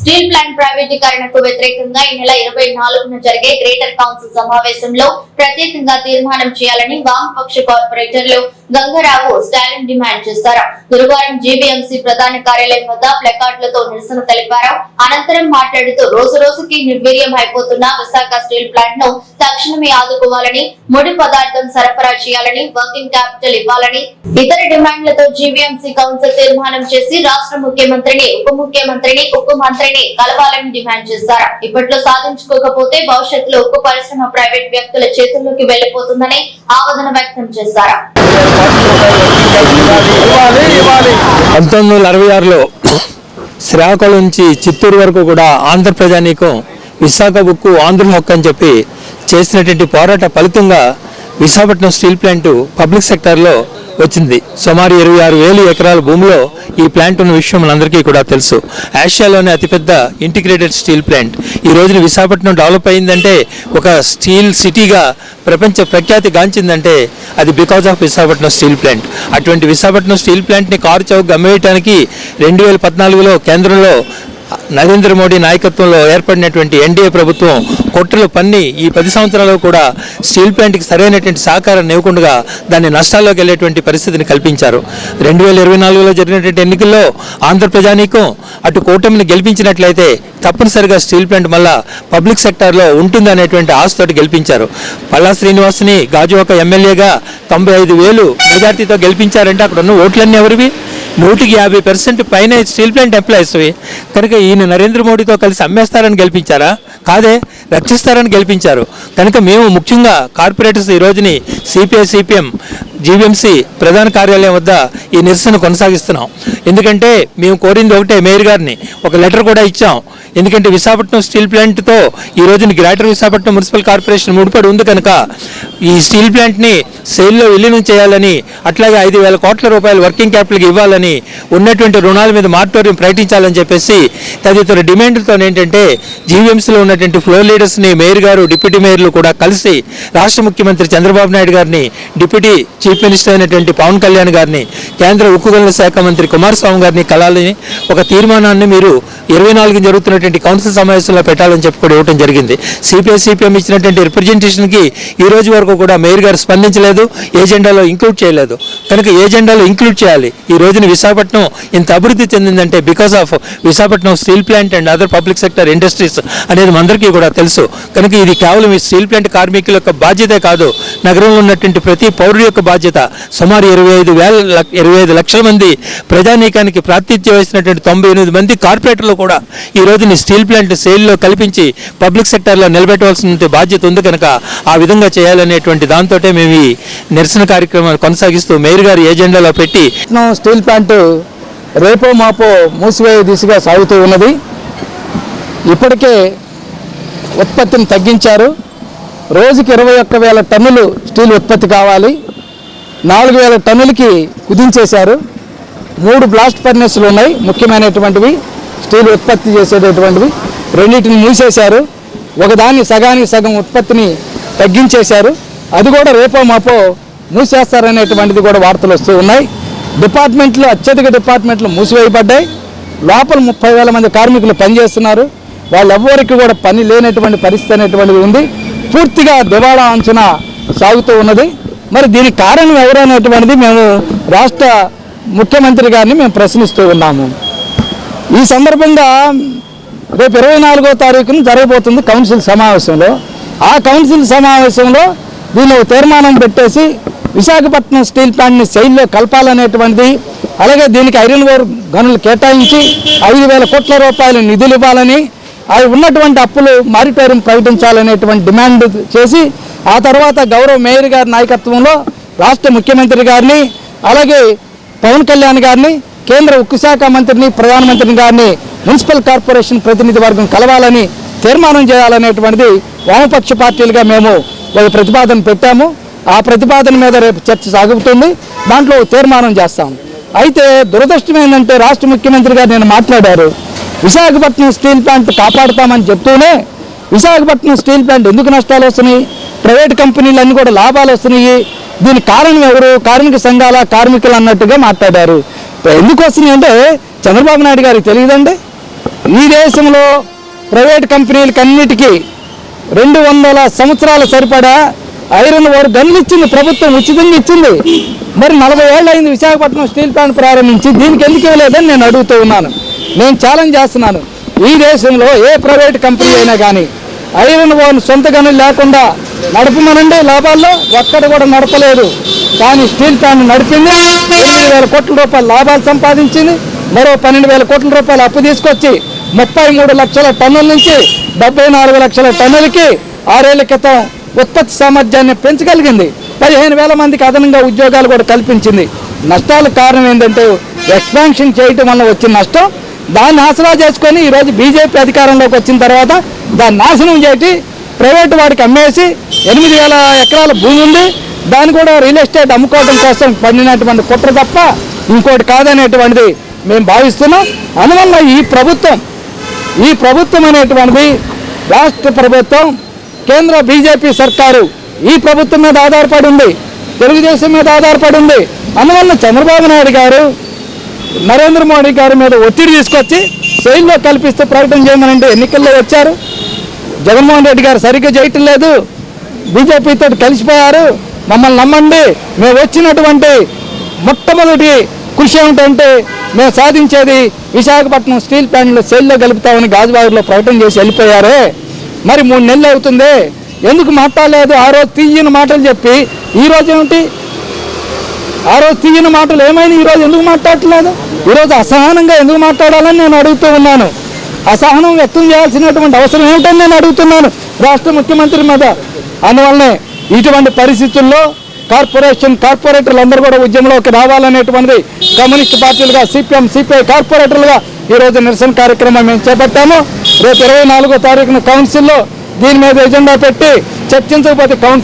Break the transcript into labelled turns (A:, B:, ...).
A: Steel plant ప్రైవేటీకరణకు వ్యతిరేకంగా ఈ నెల ఇరవై నాలుగున జరిగే గ్రేటర్ కౌన్సిల్ సమావేశంలో ప్రత్యేకంగా తీర్మానం చేయాలని వామపక్ష కార్పొరేటర్లు గంగారావు స్టాలిన్ డిమాండ్ చేశారు. గురువారం జీవీఎంసీ ప్రధాన కార్యాలయం వద్ద ప్లకార్డులతో నిరసన తెలిపారు. అనంతరం మాట్లాడుతూ రోజు రోజుకి నిర్వీర్యం అయిపోతున్న విశాఖ స్టీల్ ప్లాంట్ను తక్షణమే ఆదుకోవాలని ముడి పదార్థం సరఫరా చేయాలని వర్కింగ్ క్యాపిటల్ ఇవ్వాలని ఇతర డిమాండ్లతో జీవీఎంసీ కౌన్సిల్ తీర్మానం చేసి రాష్ట్ర ముఖ్యమంత్రిని ఉప ముఖ్యమంత్రిని ఉప మంత్రి మంత్రిని కలపాలని డిమాండ్ చేశారు. ఇప్పట్లో సాధించుకోకపోతే భవిష్యత్తులో ఉక్కు పరిశ్రమ ప్రైవేట్ వ్యక్తుల చేతుల్లోకి వెళ్ళిపోతుందని ఆవేదన వ్యక్తం చేశారు.
B: పంతొమ్మిది వందల అరవై ఆరులో శ్రీకాకుళం నుంచి చిత్తూరు వరకు కూడా ఆంధ్ర ప్రజానీకం విశాఖ బుక్కు ఆంధ్ర హక్కు అని చెప్పి చేసినటువంటి పోరాట ఫలితంగా విశాఖపట్నం స్టీల్ ప్లాంట్ పబ్లిక్ సెక్టార్లో వచ్చింది. సుమారు ఇరవై ఆరు వేలు ఎకరాల భూమిలో ఈ ప్లాంట్ ఉన్న విషయం మనందరికీ కూడా తెలుసు. ఆసియాలోనే అతిపెద్ద ఇంటిగ్రేటెడ్ స్టీల్ ప్లాంట్. ఈ రోజున విశాఖపట్నం డెవలప్ అయిందంటే ఒక స్టీల్ సిటీగా ప్రపంచ ప్రఖ్యాతి గాంచిందంటే అది because of Visakhapatnam steel plant. అటువంటి విశాఖపట్నం స్టీల్ ప్లాంట్ని కారు చౌక్ అమ్మేయటానికి రెండు వేల పద్నాలుగులో కేంద్రంలో నరేంద్ర మోడీ నాయకత్వంలో ఏర్పడినటువంటి ఎన్డీఏ ప్రభుత్వం కొట్టలు పన్ని ఈ పది సంవత్సరాలు కూడా స్టీల్ ప్లాంట్కి సరైనటువంటి సహకారం ఇవ్వకుండా దాన్ని నష్టాల్లోకి వెళ్ళేటువంటి పరిస్థితిని కల్పించారు. రెండు వేల ఇరవై నాలుగులో జరిగినటువంటి ఎన్నికల్లో ఆంధ్ర ప్రజానీకం అటు కూటమిని గెలిపించినట్లయితే తప్పనిసరిగా స్టీల్ ప్లాంట్ మళ్ళా పబ్లిక్ సెక్టార్లో ఉంటుంది అనేటువంటి ఆశతోటి గెలిపించారు. పల్లా శ్రీనివాస్ని గాజువాక ఎమ్మెల్యేగా తొంభై ఐదు వేలు మెజార్టీతో గెలిపించారంటే అక్కడ ఉన్న ఓట్లన్నీ ఎవరివి? నూటికి యాభై పర్సెంట్ పైన స్టీల్ ప్లాంట్ ఎంప్లాయీస్ కనుక ఈయన నరేంద్ర మోడీతో కలిసి అమ్మేస్తారని గెలిపించారా? కాదే రక్షిస్తారని గెలిపించారు. కనుక మేము ముఖ్యంగా కార్పొరేటర్స్ ఈ రోజుని సిపిఐ సిపిఎం జీవీఎంసీ ప్రధాన కార్యాలయం వద్ద ఈ నిరసన కొనసాగిస్తున్నాం. ఎందుకంటే మేము కోరింది ఒకటే మేయర్ గారిని ఒక లెటర్ కూడా ఇచ్చాం. ఎందుకంటే విశాఖపట్నం స్టీల్ ప్లాంట్తో ఈ రోజున గ్రేటర్ విశాఖపట్నం మున్సిపల్ కార్పొరేషన్ ముడిపడి ఉంది కనుక ఈ స్టీల్ ప్లాంట్ని సేల్లో విలీనం చేయాలని అట్లాగే ఐదు వేల కోట్ల రూపాయలు వర్కింగ్ క్యాపిటల్కి ఇవ్వాలని ఉన్నటువంటి రుణాల మీద మారిటోరియం ప్రకటించాలని చెప్పేసి తదితర డిమాండ్లతో ఏంటంటే జీవీఎంసీలో ఉన్నటువంటి ఫ్లోర్ లీడర్స్ని మేయర్ గారు డిప్యూటీ మేయర్లు కూడా కలిసి రాష్ట్ర ముఖ్యమంత్రి చంద్రబాబు నాయుడు గారిని డిప్యూటీ చీఫ్ మినిస్టర్ అయినటువంటి పవన్ కళ్యాణ్ గారిని కేంద్ర ఉక్కు గనుల శాఖ మంత్రి కుమారస్వామి గారిని కలాలని ఒక తీర్మానాన్ని మీరు ఇరవై నాలుగు జరుగుతున్నటువంటి కౌన్సిల్ సమావేశంలో పెట్టాలని చెప్పి కూడా ఇవ్వడం జరిగింది. సిపిఐ సిపిఎం ఇచ్చినటువంటి రిప్రజెంటేషన్కి ఈ రోజు వరకు కూడా మేయర్ గారు స్పందించలేదు ఏజెండాలో ఇంక్లూడ్ చేయలేదు. కనుక ఏజెండాలో ఇంక్లూడ్ చేయాలి ఈ రోజున విశాఖపట్నం ఇంత అభివృద్ధి చెందిందంటే because of Visakhapatnam steel plant and other public sector industries అనేది మనందరికీ కూడా తెలుసు. కనుక ఇది కేవలం ఈ స్టీల్ ప్లాంట్ కార్మికుల యొక్క బాధ్యతే కాదు. నగరంలో ఉన్నటువంటి ప్రతి పౌరుడి యొక్క బాధ్యత. సుమారు ఇరవై ఐదు వేల ఇరవై ఐదు లక్షల మంది ప్రజానీకానికి ప్రాతినిధ్యం వహిస్తున్నటువంటి తొంభై ఎనిమిది మంది కార్పొరేటర్లు కూడా ఈ రోజుని స్టీల్ ప్లాంట్ సేల్లో కల్పించి పబ్లిక్ సెక్టర్లో నిలబెట్టవలసిన బాధ్యత ఉంది కనుక ఆ విధంగా చేయాలనేటువంటి దాంతో మేము ఈ నిరసన కార్యక్రమాన్ని కొనసాగిస్తూ మేయర్ గారి ఏజెండాలో పెట్టి
C: స్టీల్ ప్లాంట్ రేపో మాపో మూసివేయ దిశగా సాగుతూ ఉన్నది. ఇప్పటికే ఉత్పత్తిని తగ్గించారు. రోజుకి ఇరవై ఒక్క వేల టన్నులు స్టీల్ ఉత్పత్తి కావాలి. నాలుగు వేల టన్నులకి కుదించేశారు. మూడు బ్లాస్ట్ ఫర్నెస్లు ఉన్నాయి ముఖ్యమైనటువంటివి స్టీల్ ఉత్పత్తి చేసేటటువంటివి. రెండింటిని మూసేశారు. ఒకదాన్ని సగానికి సగం ఉత్పత్తిని తగ్గించేశారు. అది కూడా రేపో మాపో మూసేస్తారనేటువంటిది కూడా వార్తలు వస్తూ ఉన్నాయి. డిపార్ట్మెంట్లు అత్యధిక డిపార్ట్మెంట్లు మూసివేయబడ్డాయి. లోపల ముప్పై వేల మంది కార్మికులు పనిచేస్తున్నారు. వాళ్ళెవ్వరికి కూడా పని లేనటువంటి పరిస్థితి అనేటువంటిది ఉంది. పూర్తిగా దివాళా అంచనా సాగుతూ ఉన్నది. మరి దీనికి కారణం ఎవరనేటువంటిది మేము రాష్ట్ర ముఖ్యమంత్రి గారిని మేము ప్రశ్నిస్తూ ఉన్నాము. ఈ సందర్భంగా రేపు ఇరవై నాలుగో తారీఖున జరగబోతుంది కౌన్సిల్ సమావేశంలో. ఆ కౌన్సిల్ సమావేశంలో దీన్ని తీర్మానం పెట్టేసి విశాఖపట్నం స్టీల్ ప్లాంట్ని శైలిలో కలపాలనేటువంటిది అలాగే దీనికి ఐరన్ ఓర్ గనులు కేటాయించి ఐదు వేల కోట్ల రూపాయల నిధులు ఇవ్వాలని అవి ఉన్నటువంటి అప్పులు మారిటోరియం ప్రకటించాలనేటువంటి డిమాండ్ చేసి ఆ తర్వాత గౌరవ మేయర్ గారి నాయకత్వంలో రాష్ట్ర ముఖ్యమంత్రి గారిని అలాగే పవన్ కళ్యాణ్ గారిని కేంద్ర ఉక్కు శాఖ మంత్రిని ప్రధానమంత్రిని గారిని మున్సిపల్ కార్పొరేషన్ ప్రతినిధి వర్గం కలవాలని తీర్మానం చేయాలనేటువంటిది వామపక్ష పార్టీలుగా మేము ఒక ప్రతిపాదన పెట్టాము. ఆ ప్రతిపాదన మీద రేపు చర్చ సాగుతుంది. దాంట్లో తీర్మానం చేస్తాం. అయితే దురదృష్టం ఏంటంటే రాష్ట్ర ముఖ్యమంత్రి గారు నేను మాట్లాడారు విశాఖపట్నం స్టీల్ ప్లాంట్ కాపాడుతామని చెప్తూనే విశాఖపట్నం స్టీల్ ప్లాంట్ ఎందుకు నష్టాలు వస్తున్నాయి? ప్రైవేట్ కంపెనీలు అన్నీ కూడా లాభాలు వస్తున్నాయి. దీని కారణం ఎవరు? కార్మిక సంఘాల కార్మికులు అన్నట్టుగా మాట్లాడారు. ఎందుకు వస్తున్నాయి అంటే చంద్రబాబు నాయుడు గారికి తెలియదండి. ఈ దేశంలో ప్రైవేట్ కంపెనీలకి అన్నిటికీ రెండు వందల సంవత్సరాల సరిపడా ఐరన్ ఓర్ గన్లు ఇచ్చింది ప్రభుత్వం ఉచితంగా ఇచ్చింది. మరి నలభై ఏళ్ళు అయింది విశాఖపట్నం స్టీల్ ప్లాంట్ ప్రారంభించి దీనికి ఎందుకు ఇవ్వలేదని నేను అడుగుతూ ఉన్నాను. నేను ఛాలెంజ్ చేస్తున్నాను. ఈ దేశంలో ఏ ప్రైవేట్ కంపెనీ అయినా కానీ ఐరన్ ఓన్ సొంత గనులు లేకుండా నడపమనండి లాభాల్లో ఒక్కడ కూడా నడపలేదు. కానీ స్టీల్ ప్లాంట్ నడిపింది ఎనిమిది వేల కోట్ల రూపాయల లాభాలు సంపాదించింది మరో పన్నెండు వేల కోట్ల రూపాయలు అప్పు తీసుకొచ్చి ముప్పై మూడు లక్షల టన్నుల నుంచి డెబ్బై నాలుగు లక్షల టన్నులకి ఆరేళ్ళ క్రితం ఉత్పత్తి సామర్థ్యాన్ని పెంచగలిగింది. పదిహేను వేల మందికి అదనంగా ఉద్యోగాలు కూడా కల్పించింది. నష్టాలకు కారణం ఏంటంటే ఎక్స్పాన్షన్ చేయటం వల్ల వచ్చిన నష్టం. దాన్ని ఆసరా చేసుకొని ఈరోజు బీజేపీ అధికారంలోకి వచ్చిన తర్వాత దాన్ని నాశనం చేసి ప్రైవేటు వాడికి అమ్మేసి ఎనిమిది వేల ఎకరాల భూమి ఉంది. దాన్ని కూడా రియల్ ఎస్టేట్ అమ్ముకోవడం కోసం పండినటువంటి కుట్ర తప్ప ఇంకోటి కాదనేటువంటిది మేము భావిస్తున్నాం. అందువల్ల ఈ ప్రభుత్వం ఈ ప్రభుత్వం అనేటువంటిది రాష్ట్ర ప్రభుత్వం కేంద్ర బీజేపీ సర్కారు ఈ ప్రభుత్వం మీద ఆధారపడి ఉంది తెలుగుదేశం మీద ఆధారపడి ఉంది. అందువల్ల చంద్రబాబు నాయుడు గారు నరేంద్ర మోడీ గారి మీద ఒత్తిడి తీసుకొచ్చి శైలిలో కల్పిస్తూ ప్రకటన చేయమనంటే ఎన్నికల్లో వచ్చారు. జగన్మోహన్ రెడ్డి గారు సరిగ్గా చేయటం లేదు. బీజేపీతో కలిసిపోయారు. మమ్మల్ని నమ్మండి. మేము వచ్చినటువంటి మొట్టమొదటి కృషి ఏమిటంటే మేము సాధించేది విశాఖపట్నం స్టీల్ ప్లాంట్లో సెల్లో కలుపుతామని గాజువాగులో ప్రకటన చేసి వెళ్ళిపోయారే. మరి మూడు నెలలు అవుతుంది? ఎందుకు మాట్లాడలేదు? ఆ రోజు తీయని మాటలు చెప్పి ఈ ఏమిటి? ఆ రోజు తీయని మాటలు ఏమైనా ఈ రోజు ఎందుకు మాట్లాడట్లేదు ఈరోజు అసహనంగా ఎందుకు మాట్లాడాలని నేను అడుగుతూ ఉన్నాను. అసహనం వ్యక్తం చేయాల్సినటువంటి అవసరం ఏమిటని నేను అడుగుతున్నాను రాష్ట్ర ముఖ్యమంత్రి మీద. అందువల్లనే ఇటువంటి పరిస్థితుల్లో కార్పొరేషన్ కార్పొరేటర్లు అందరూ కూడా ఉద్యమంలోకి రావాలనేటువంటిది కమ్యూనిస్ట్ పార్టీలుగా సిపిఎం సిపిఐ కార్పొరేటర్లుగా ఈరోజు నిరసన కార్యక్రమం మేము చేపట్టాము. రేపు ఇరవై నాలుగో తారీఖున కౌన్సిల్లో దీని మీద ఎజెండా పెట్టి చర్చించకపోతే కౌన్సిల్